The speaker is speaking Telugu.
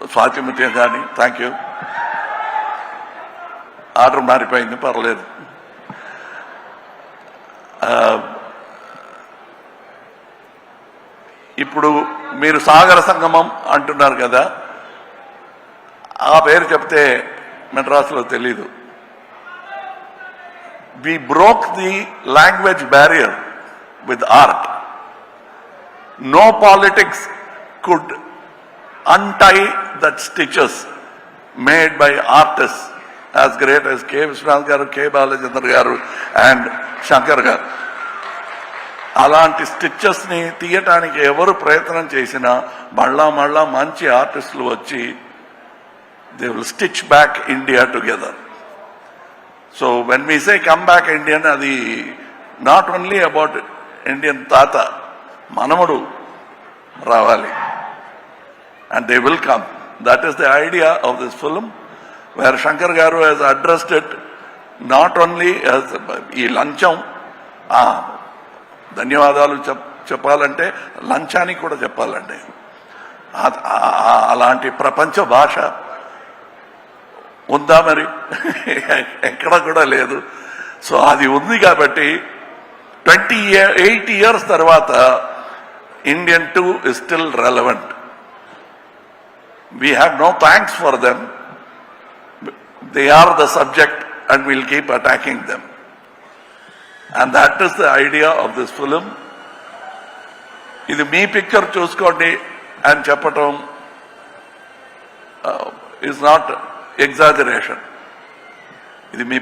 స్వాతిముత్యం కానీ థ్యాంక్ యూ ఆర్డర్ మారిపోయింది పర్లేదు. ఇప్పుడు మీరు సాగర సంగమం అంటున్నారు కదా ఆ పేరు చెప్తే మెడ్రాస్లో తెలీదు. We broke the language barrier with art no politics could untie that stitches made by artists as great as K. Vishwanath garu K. Balachandra garu and Shankar గారు అలాంటి స్టిచ్చెస్ని తీయటానికి ఎవరు ప్రయత్నం చేసినా మళ్ళా మళ్ళా మంచి ఆర్టిస్టులు వచ్చి they will stitch back India together so when me say come back Indian అది నాట్ ఓన్లీ అబౌట్ ఇండియన్ తాత మనముడు రావాలి and they will come. That is the idea of this film, where Shankar Garu has addressed it not only as ఈ లంచం ధన్యవాదాలు చెప్ చెప్పాలంటే లంచానికి కూడా చెప్పాలండి. అలాంటి ప్రపంచ భాష ఉందా మరి? ఎక్కడ కూడా లేదు. సో అది ఉంది కాబట్టి ట్వంటీ ఎయిట్ ఇయర్స్ తర్వాత Indian two is still relevant we have no thanks for them. They are the subject and we'll keep attacking them. And that is the idea of this film. ఇది మీ పిక్చర్ చూసుకోండి అని చెప్పటం ఇస్ నాట్ ఎగ్జాజరేషన్ ఇది మీ